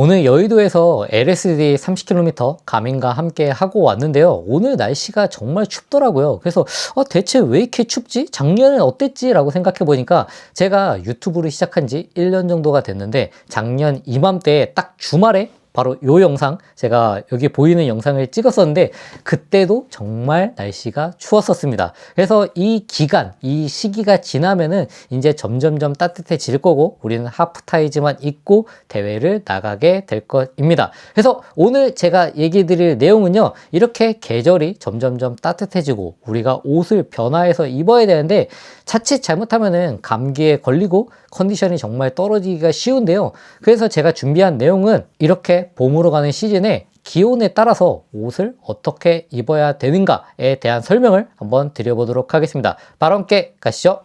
오늘 여의도에서 LSD 30km 가민과 함께 하고 왔는데요. 오늘 날씨가 정말 춥더라고요. 그래서 어, 대체 왜 이렇게 춥지? 작년엔 어땠지? 라고 생각해 보니까 제가 유튜브를 시작한 지 1년 정도가 됐는데 작년 이맘때 딱 주말에 바로 요 영상 제가 여기 보이는 영상을 찍었었는데 그때도 정말 날씨가 추웠었습니다. 그래서 이 기간, 이 시기가 지나면은 이제 점점점 따뜻해질 거고 우리는 하프타이즈만 입고 대회를 나가게 될 것입니다. 그래서 오늘 제가 얘기 드릴 내용은요. 이렇게 계절이 점점점 따뜻해지고 우리가 옷을 변화해서 입어야 되는데 자칫 잘못하면은 감기에 걸리고 컨디션이 정말 떨어지기가 쉬운데요. 그래서 제가 준비한 내용은 이렇게 봄으로 가는 시즌에 기온에 따라서 옷을 어떻게 입어야 되는가에 대한 설명을 한번 드려보도록 하겠습니다. 바로 함께 가시죠.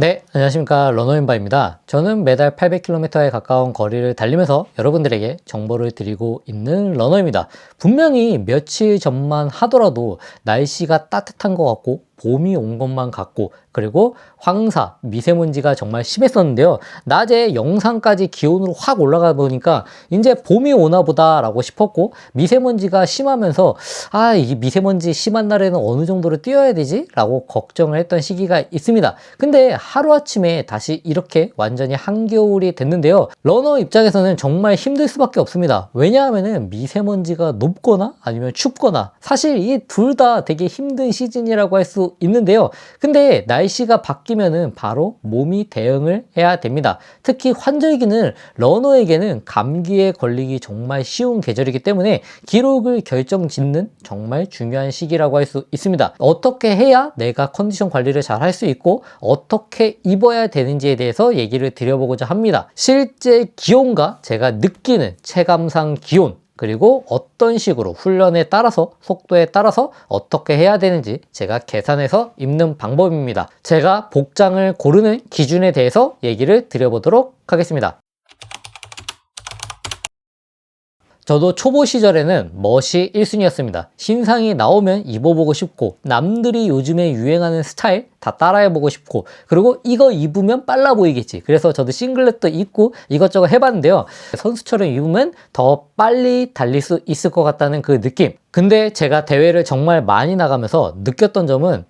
네, 안녕하십니까. 러너인바입니다. 저는 매달 800km에 가까운 거리를 달리면서 여러분들에게 정보를 드리고 있는 러너입니다. 분명히 며칠 전만 하더라도 날씨가 따뜻한 것 같고 봄이 온 것만 같고 그리고 황사, 미세먼지가 정말 심했었는데요. 낮에 영상까지 기온으로 확 올라가 보니까 이제 봄이 오나 보다라고 싶었고 미세먼지가 심하면서 아, 이 미세먼지 심한 날에는 어느 정도로 뛰어야 되지? 라고 걱정을 했던 시기가 있습니다. 근데 하루아침에 다시 이렇게 완전히 한겨울이 됐는데요. 러너 입장에서는 정말 힘들 수밖에 없습니다. 왜냐하면은 미세먼지가 높거나 아니면 춥거나 사실 이 둘 다 되게 힘든 시즌이라고 할 수 있는데요. 근데 날씨 가 바뀌면은 바로 몸이 대응을 해야 됩니다. 특히 환절기는 러너에게는 감기에 걸리기 정말 쉬운 계절이기 때문에 기록을 결정 짓는 정말 중요한 시기라고 할 수 있습니다. 어떻게 해야 내가 컨디션 관리를 잘 할 수 있고 어떻게 입어야 되는지에 대해서 얘기를 드려보고자 합니다. 실제 기온과 제가 느끼는 체감상 기온 그리고 어떤 식으로 훈련에 따라서 속도에 따라서 어떻게 해야 되는지 제가 계산해서 입는 방법입니다. 제가 복장을 고르는 기준에 대해서 얘기를 드려보도록 하겠습니다. 저도 초보 시절에는 멋이 1순위였습니다. 신상이 나오면 입어보고 싶고 남들이 요즘에 유행하는 스타일 다 따라해보고 싶고 그리고 이거 입으면 빨라 보이겠지. 그래서 저도 싱글렛도 입고 이것저것 해봤는데요. 선수처럼 입으면 더 빨리 달릴 수 있을 것 같다는 그 느낌. 근데 제가 대회를 정말 많이 나가면서 느꼈던 점은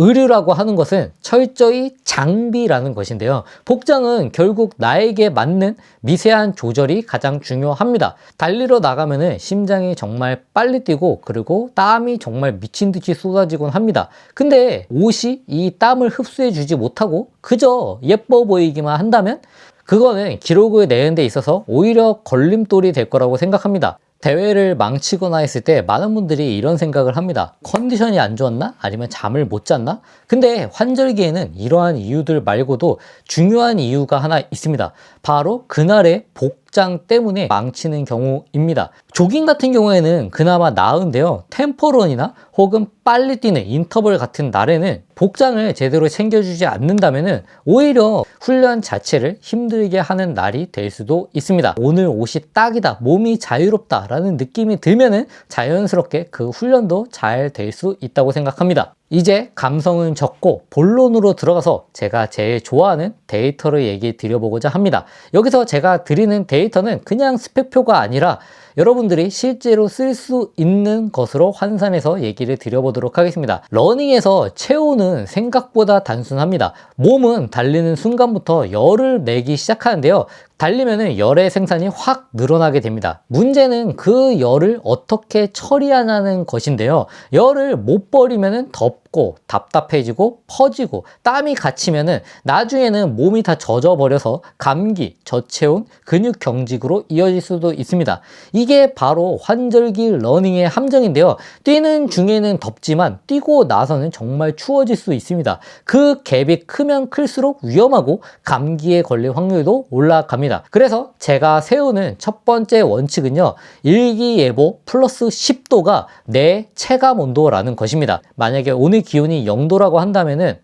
의류라고 하는 것은 철저히 장비라는 것인데요. 복장은 결국 나에게 맞는 미세한 조절이 가장 중요합니다. 달리러 나가면은 심장이 정말 빨리 뛰고 그리고 땀이 정말 미친 듯이 쏟아지곤 합니다. 근데 옷이 이 땀을 흡수해 주지 못하고 그저 예뻐 보이기만 한다면 그거는 기록을 내는 데 있어서 오히려 걸림돌이 될 거라고 생각합니다. 대회를 망치거나 했을 때 많은 분들이 이런 생각을 합니다. 컨디션이 안 좋았나? 아니면 잠을 못 잤나? 근데 환절기에는 이러한 이유들 말고도 중요한 이유가 하나 있습니다. 바로 그날의 복장 때문에 망치는 경우입니다. 조깅 같은 경우에는 그나마 나은데요. 템포런이나 혹은 빨리 뛰는 인터벌 같은 날에는 복장을 제대로 챙겨주지 않는다면 오히려 훈련 자체를 힘들게 하는 날이 될 수도 있습니다. 오늘 옷이 딱이다, 몸이 자유롭다 라는 느낌이 들면 자연스럽게 그 훈련도 잘 될 수 있다고 생각합니다. 이제 감성은 적고 본론으로 들어가서 제가 제일 좋아하는 데이터를 얘기 드려보고자 합니다. 여기서 제가 드리는 데이터는 그냥 스펙표가 아니라 여러분들이 실제로 쓸 수 있는 것으로 환산해서 얘기를 드려보도록 하겠습니다. 러닝에서 체온은 생각보다 단순합니다. 몸은 달리는 순간부터 열을 내기 시작하는데요. 달리면 열의 생산이 확 늘어나게 됩니다. 문제는 그 열을 어떻게 처리하냐는 것인데요. 열을 못 버리면 덥고 답답해지고 퍼지고 땀이 갇히면 나중에는 몸이 다 젖어버려서 감기, 저체온, 근육 경직으로 이어질 수도 있습니다. 이게 바로 환절기 러닝의 함정인데요. 뛰는 중에는 덥지만 뛰고 나서는 정말 추워질 수 있습니다. 그 갭이 크면 클수록 위험하고 감기에 걸릴 확률도 올라갑니다. 그래서 제가 세우는 첫 번째 원칙은요. 일기예보 플러스 10도가 내 체감 온도라는 것입니다. 만약에 오늘 기온이 0도라고 한다면은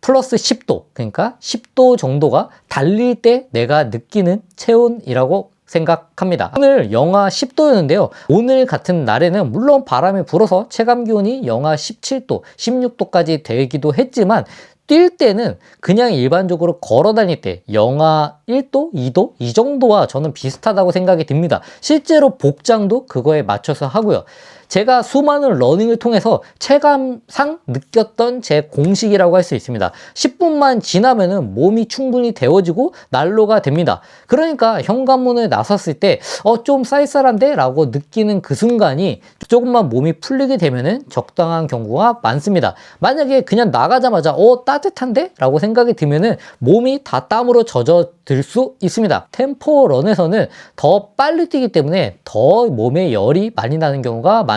플러스 10도, 그러니까 10도 정도가 달릴 때 내가 느끼는 체온이라고 생각합니다. 오늘 영하 10도였는데요. 오늘 같은 날에는 물론 바람이 불어서 체감 기온이 영하 17도, 16도까지 되기도 했지만 뛸 때는 그냥 일반적으로 걸어 다닐 때 영하 1도, 2도 이 정도와 저는 비슷하다고 생각이 듭니다. 실제로 복장도 그거에 맞춰서 하고요. 제가 수많은 러닝을 통해서 체감상 느꼈던 제 공식이라고 할 수 있습니다. 10분만 지나면은 몸이 충분히 데워지고 난로가 됩니다. 그러니까 현관문에 나섰을 때, 어, 좀 쌀쌀한데? 라고 느끼는 그 순간이 조금만 몸이 풀리게 되면은 적당한 경우가 많습니다. 만약에 그냥 나가자마자, 어, 따뜻한데? 라고 생각이 들면은 몸이 다 땀으로 젖어 들 수 있습니다. 템포 런에서는 더 빨리 뛰기 때문에 더 몸에 열이 많이 나는 경우가 많습니다.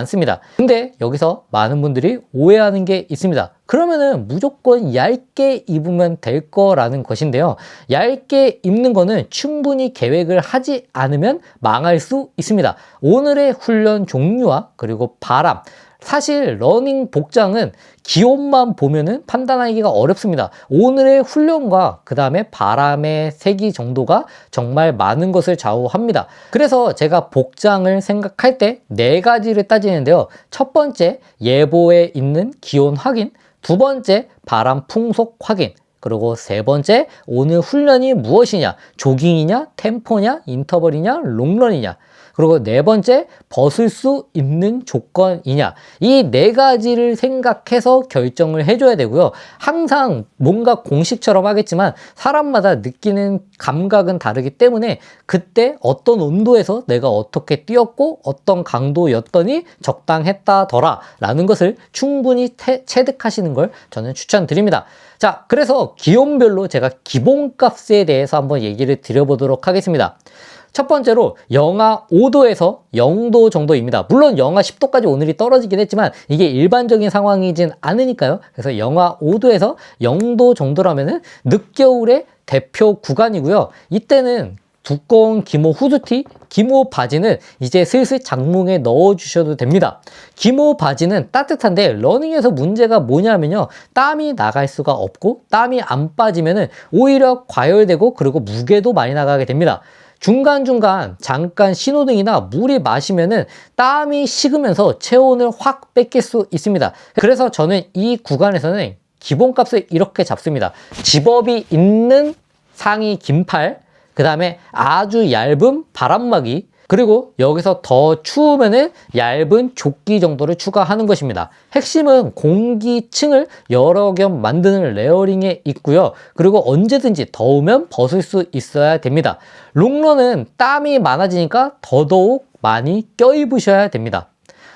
근데 여기서 많은 분들이 오해하는 게 있습니다. 그러면은 무조건 얇게 입으면 될 거라는 것인데요. 얇게 입는 거는 충분히 계획을 하지 않으면 망할 수 있습니다. 오늘의 훈련 종류와 그리고 바람, 사실 러닝 복장은 기온만 보면은 판단하기가 어렵습니다. 오늘의 훈련과 그 다음에 바람의 세기 정도가 정말 많은 것을 좌우합니다. 그래서 제가 복장을 생각할 때 네 가지를 따지는데요. 첫 번째, 예보에 있는 기온 확인. 두 번째, 바람 풍속 확인. 그리고 세 번째, 오늘 훈련이 무엇이냐? 조깅이냐? 템포냐? 인터벌이냐? 롱런이냐? 그리고 네 번째, 벗을 수 있는 조건이냐. 이 네 가지를 생각해서 결정을 해줘야 되고요. 항상 뭔가 공식처럼 하겠지만 사람마다 느끼는 감각은 다르기 때문에 그때 어떤 온도에서 내가 어떻게 뛰었고 어떤 강도였더니 적당했다더라 라는 것을 충분히 태, 체득하시는 걸 저는 추천드립니다. 자, 그래서 기온별로 제가 기본값에 대해서 한번 얘기를 드려보도록 하겠습니다. 첫 번째로 영하 5도에서 0도 정도입니다. 물론 영하 10도까지 오늘이 떨어지긴 했지만 이게 일반적인 상황이진 않으니까요. 그래서 영하 5도에서 0도 정도라면은 늦겨울의 대표 구간이고요. 이때는 두꺼운 기모 후드티, 기모 바지는 이제 슬슬 장롱에 넣어 주셔도 됩니다. 기모 바지는 따뜻한데 러닝에서 문제가 뭐냐면요. 땀이 나갈 수가 없고 땀이 안 빠지면은 오히려 과열되고 그리고 무게도 많이 나가게 됩니다. 중간중간 잠깐 신호등이나 물이 마시면은 땀이 식으면서 체온을 확 뺏길 수 있습니다. 그래서 저는 이 구간에서는 기본값을 이렇게 잡습니다. 집업이 있는 상의 긴팔, 그 다음에 아주 얇은 바람막이 그리고 여기서 더 추우면은 얇은 조끼 정도를 추가하는 것입니다. 핵심은 공기층을 여러 겹 만드는 레어링에 있고요. 그리고 언제든지 더우면 벗을 수 있어야 됩니다. 롱런은 땀이 많아지니까 더더욱 많이 껴입으셔야 됩니다.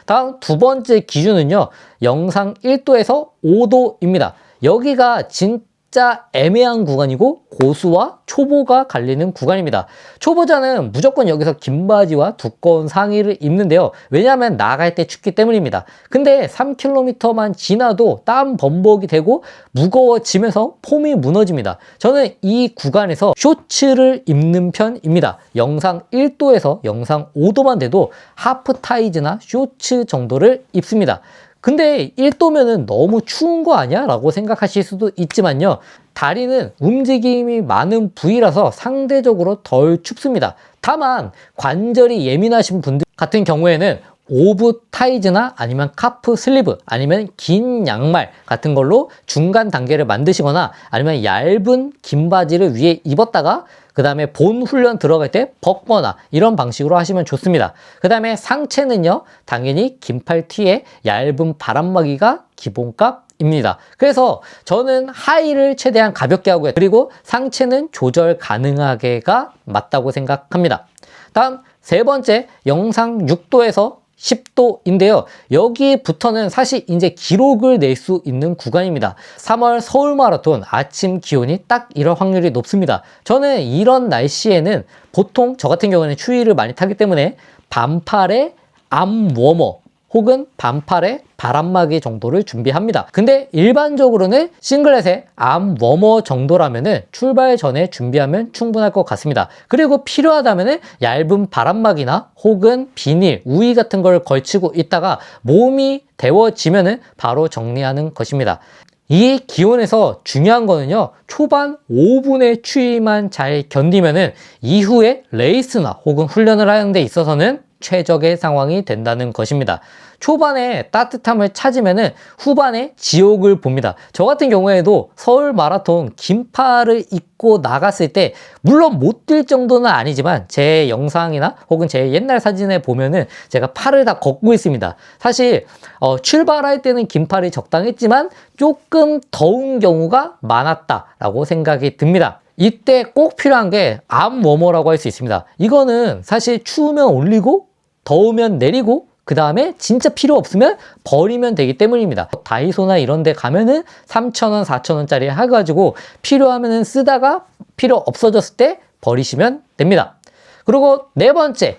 다음 두 번째 기준은요. 영상 1도에서 5도입니다. 여기가 진 진짜 애매한 구간이고 고수와 초보가 갈리는 구간입니다. 초보자는 무조건 여기서 긴 바지와 두꺼운 상의를 입는데요. 왜냐하면 나갈 때 춥기 때문입니다. 근데 3km만 지나도 땀 범벅이 되고 무거워지면서 폼이 무너집니다. 저는 이 구간에서 쇼츠를 입는 편입니다. 영상 1도에서 영상 5도만 돼도 하프 타이즈나 쇼츠 정도를 입습니다. 근데 1도면은 너무 추운 거 아니야? 라고 생각하실 수도 있지만요. 다리는 움직임이 많은 부위라서 상대적으로 덜 춥습니다. 다만 관절이 예민하신 분들 같은 경우에는 오브 타이즈나 아니면 카프 슬리브 아니면 긴 양말 같은 걸로 중간 단계를 만드시거나 아니면 얇은 긴 바지를 위에 입었다가 그 다음에 본 훈련 들어갈 때 벗거나 이런 방식으로 하시면 좋습니다. 그 다음에 상체는요, 당연히 긴팔 티에 얇은 바람막이가 기본값 입니다. 그래서 저는 하의를 최대한 가볍게 하고요. 그리고 상체는 조절 가능하게가 맞다고 생각합니다. 다음 세 번째 영상 6도에서 10도인데요. 여기부터는 사실 이제 기록을 낼 수 있는 구간입니다. 3월 서울 마라톤 아침 기온이 딱 이럴 확률이 높습니다. 저는 이런 날씨에는 보통 저 같은 경우는 추위를 많이 타기 때문에 반팔에 암 워머 혹은 반팔에 바람막이 정도를 준비합니다. 근데 일반적으로는 싱글렛의 암 워머 정도라면은 출발 전에 준비하면 충분할 것 같습니다. 그리고 필요하다면은 얇은 바람막이나 혹은 비닐, 우위 같은 걸 걸치고 있다가 몸이 데워지면은 바로 정리하는 것입니다. 이 기온에서 중요한 거는요, 초반 5분의 추위만 잘 견디면은 이후에 레이스나 혹은 훈련을 하는 데 있어서는 최적의 상황이 된다는 것입니다. 초반에 따뜻함을 찾으면은 후반에 지옥을 봅니다. 저 같은 경우에도 서울 마라톤 긴팔을 입고 나갔을 때 물론 못 뛸 정도는 아니지만 제 영상이나 혹은 제 옛날 사진에 보면은 제가 팔을 다 걷고 있습니다. 사실 어, 출발할 때는 긴팔이 적당했지만 조금 더운 경우가 많았다라고 생각이 듭니다. 이때 꼭 필요한 게 암 워머라고 할 수 있습니다. 이거는 사실 추우면 올리고 더우면 내리고 그 다음에 진짜 필요 없으면 버리면 되기 때문입니다. 다이소나 이런 데 가면은 3,000원, 4,000원짜리 해가지고 필요하면은 쓰다가 필요 없어졌을 때 버리시면 됩니다. 그리고 네 번째,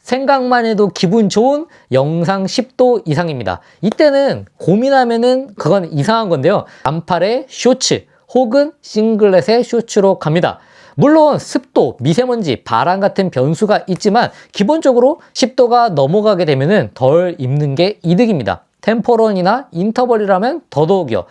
생각만 해도 기분 좋은 영상 10도 이상입니다. 이때는 고민하면은 그건 이상한 건데요. 반팔에 쇼츠 혹은 싱글렛의 쇼츠로 갑니다. 물론 습도, 미세먼지, 바람 같은 변수가 있지만 기본적으로 10도가 넘어가게 되면은 덜 입는 게 이득입니다. 템포런이나 인터벌이라면 더더욱이요.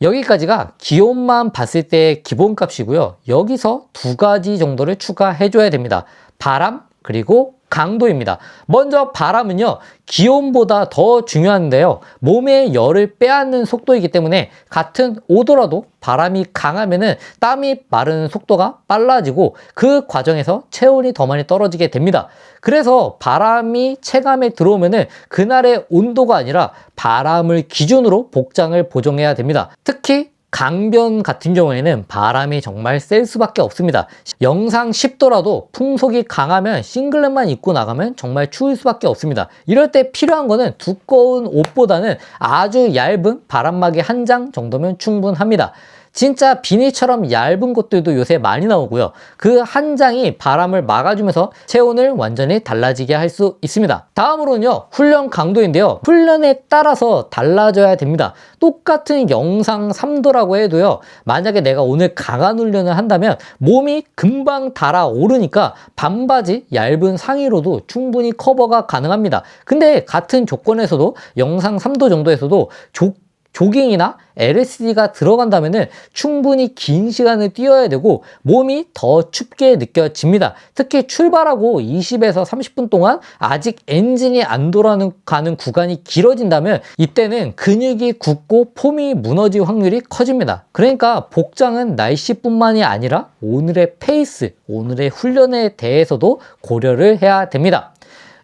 여기까지가 기온만 봤을 때의 기본값이고요. 여기서 두 가지 정도를 추가해 줘야 됩니다. 바람 그리고 강도입니다. 먼저 바람은요, 기온보다 더 중요한데요. 몸의 열을 빼앗는 속도이기 때문에 같은 오더라도 바람이 강하면은 땀이 마르는 속도가 빨라지고 그 과정에서 체온이 더 많이 떨어지게 됩니다. 그래서 바람이 체감에 들어오면은 그날의 온도가 아니라 바람을 기준으로 복장을 보정해야 됩니다. 특히 강변 같은 경우에는 바람이 정말 셀 수밖에 없습니다. 영상 10도라도 풍속이 강하면 싱글렛만 입고 나가면 정말 추울 수밖에 없습니다. 이럴 때 필요한 거는 두꺼운 옷보다는 아주 얇은 바람막이 한 장 정도면 충분합니다. 진짜 비닐처럼 얇은 것들도 요새 많이 나오고요. 그 한 장이 바람을 막아주면서 체온을 완전히 달라지게 할 수 있습니다. 다음으로는요, 훈련 강도인데요. 훈련에 따라서 달라져야 됩니다. 똑같은 영상 3도라고 해도요, 만약에 내가 오늘 강한 훈련을 한다면 몸이 금방 달아오르니까 반바지 얇은 상의로도 충분히 커버가 가능합니다. 근데 같은 조건에서도 영상 3도 정도에서도 조 조깅이나 LSD가 들어간다면 충분히 긴 시간을 뛰어야 되고 몸이 더 춥게 느껴집니다. 특히 출발하고 20에서 30분 동안 아직 엔진이 안 돌아가는 구간이 길어진다면 이때는 근육이 굳고 폼이 무너질 확률이 커집니다. 그러니까 복장은 날씨뿐만이 아니라 오늘의 페이스, 오늘의 훈련에 대해서도 고려를 해야 됩니다.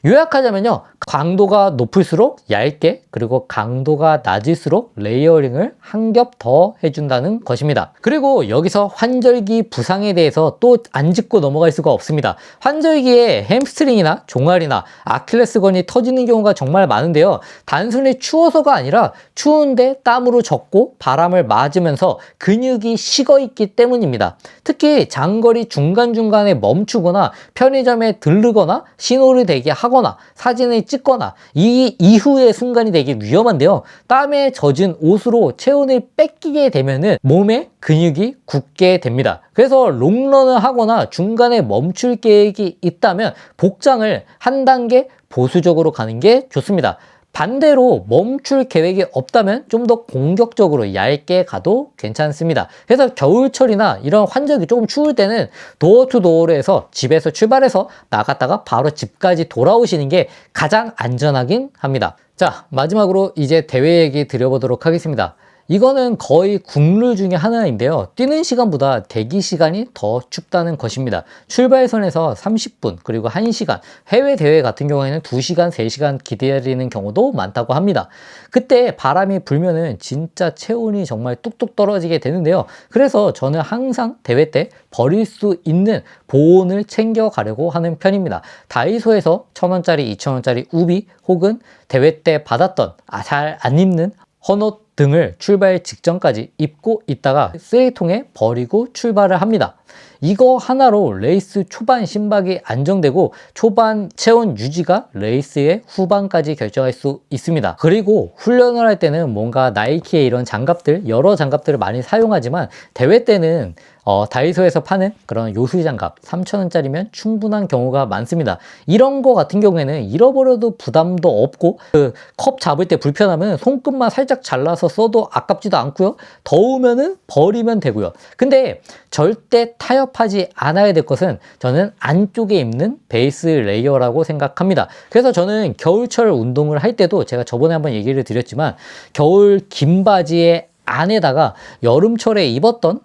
요약하자면요. 강도가 높을수록 얇게 그리고 강도가 낮을수록 레이어링을 한 겹 더 해준다는 것입니다. 그리고 여기서 환절기 부상에 대해서 또 안 짚고 넘어갈 수가 없습니다. 환절기에 햄스트링이나 종아리나 아킬레스건이 터지는 경우가 정말 많은데요. 단순히 추워서가 아니라 추운데 땀으로 젖고 바람을 맞으면서 근육이 식어 있기 때문입니다. 특히 장거리 중간중간에 멈추거나 편의점에 들르거나 신호를 대기 하 거나 사진을 찍거나 이 이후의 순간이 되게 위험한데요. 땀에 젖은 옷으로 체온을 뺏기게 되면은 몸에 근육이 굳게 됩니다. 그래서 롱런을 하거나 중간에 멈출 계획이 있다면 복장을 한 단계 보수적으로 가는 게 좋습니다. 반대로 멈출 계획이 없다면 좀 더 공격적으로 얇게 가도 괜찮습니다. 그래서 겨울철이나 이런 환절기 조금 추울 때는 도어 투 도어로 해서 집에서 출발해서 나갔다가 바로 집까지 돌아오시는 게 가장 안전하긴 합니다. 자, 마지막으로 이제 대회 얘기 드려보도록 하겠습니다. 이거는 거의 국룰 중에 하나인데요. 뛰는 시간보다 대기 시간이 더 춥다는 것입니다. 출발선에서 30분, 그리고 1시간, 해외 대회 같은 경우에는 2시간, 3시간 기다리는 경우도 많다고 합니다. 그때 바람이 불면은 진짜 체온이 정말 뚝뚝 떨어지게 되는데요. 그래서 저는 항상 대회 때 버릴 수 있는 보온을 챙겨 가려고 하는 편입니다. 다이소에서 1000원짜리, 2000원짜리 우비 혹은 대회 때 받았던 아, 잘 안 입는 헌옷 등을 출발 직전까지 입고 있다가 쓰레기통에 버리고 출발을 합니다. 이거 하나로 레이스 초반 심박이 안정되고 초반 체온 유지가 레이스의 후반까지 결정할 수 있습니다. 그리고 훈련을 할 때는 뭔가 나이키의 이런 장갑들, 여러 장갑들을 많이 사용하지만 대회 때는 어, 다이소에서 파는 그런 요술 장갑 3,000원짜리면 충분한 경우가 많습니다. 이런 거 같은 경우에는 잃어버려도 부담도 없고 그 컵 잡을 때 불편하면 손끝만 살짝 잘라서 갈아서 써도 아깝지도 않고요. 더우면은 버리면 되고요. 근데 절대 타협하지 않아야 될 것은 저는 안쪽에 입는 베이스 레이어라고 생각합니다. 그래서 저는 겨울철 운동을 할 때도 제가 저번에 한번 얘기를 드렸지만 겨울 긴 바지에 안에다가 여름철에 입었던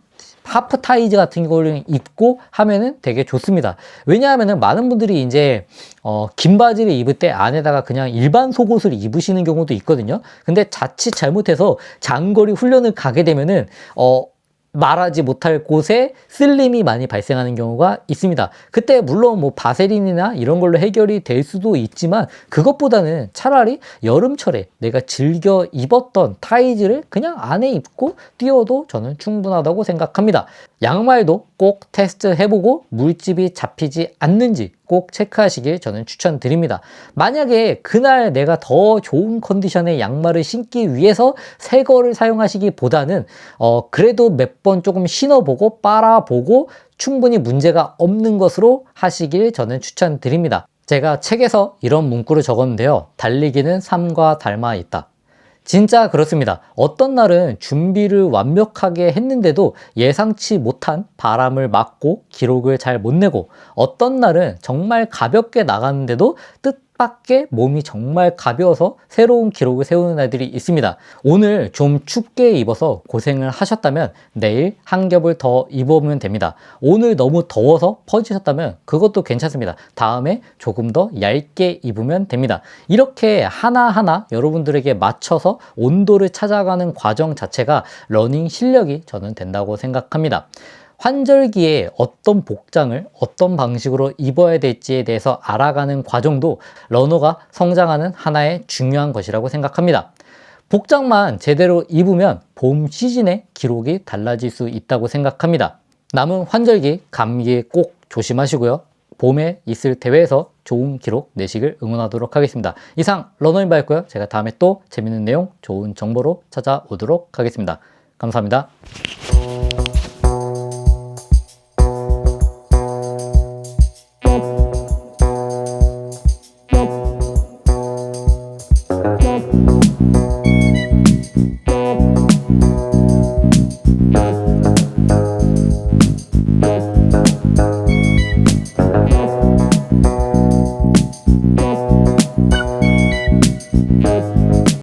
하프 타이즈 같은 거를 입고 하면은 되게 좋습니다. 왜냐하면은 많은 분들이 이제 어, 긴 바지를 입을 때 안에다가 그냥 일반 속옷을 입으시는 경우도 있거든요. 근데 자칫 잘못해서 장거리 훈련을 가게 되면은 어, 말하지 못할 곳에 쓸림이 많이 발생하는 경우가 있습니다. 그때 물론 뭐 바세린이나 이런 걸로 해결이 될 수도 있지만 그것보다는 차라리 여름철에 내가 즐겨 입었던 타이즈를 그냥 안에 입고 뛰어도 저는 충분하다고 생각합니다. 양말도 꼭 테스트 해보고 물집이 잡히지 않는지 꼭 체크하시길 저는 추천드립니다. 만약에 그날 내가 더 좋은 컨디션의 양말을 신기 위해서 새 거를 사용하시기보다는 어 그래도 몇 번 조금 신어보고 빨아보고 충분히 문제가 없는 것으로 하시길 저는 추천드립니다. 제가 책에서 이런 문구를 적었는데요. 달리기는 삶과 닮아 있다. 진짜 그렇습니다. 어떤 날은 준비를 완벽하게 했는데도 예상치 못한 바람을 맞고 기록을 잘 못 내고 어떤 날은 정말 가볍게 나갔는데도 뜻 밖의 몸이 정말 가벼워서 새로운 기록을 세우는 날들이 있습니다. 오늘 좀 춥게 입어서 고생을 하셨다면 내일 한 겹을 더 입으면 됩니다. 오늘 너무 더워서 퍼지셨다면 그것도 괜찮습니다. 다음에 조금 더 얇게 입으면 됩니다. 이렇게 하나하나 여러분들에게 맞춰서 온도를 찾아가는 과정 자체가 러닝 실력이 저는 된다고 생각합니다. 환절기에 어떤 복장을 어떤 방식으로 입어야 될지에 대해서 알아가는 과정도 러너가 성장하는 하나의 중요한 것이라고 생각합니다. 복장만 제대로 입으면 봄 시즌의 기록이 달라질 수 있다고 생각합니다. 남은 환절기 감기에 꼭 조심하시고요. 봄에 있을 대회에서 좋은 기록 내시길 응원하도록 하겠습니다. 이상 러너인바였고요. 제가 다음에 또 재밌는 내용, 좋은 정보로 찾아오도록 하겠습니다. 감사합니다.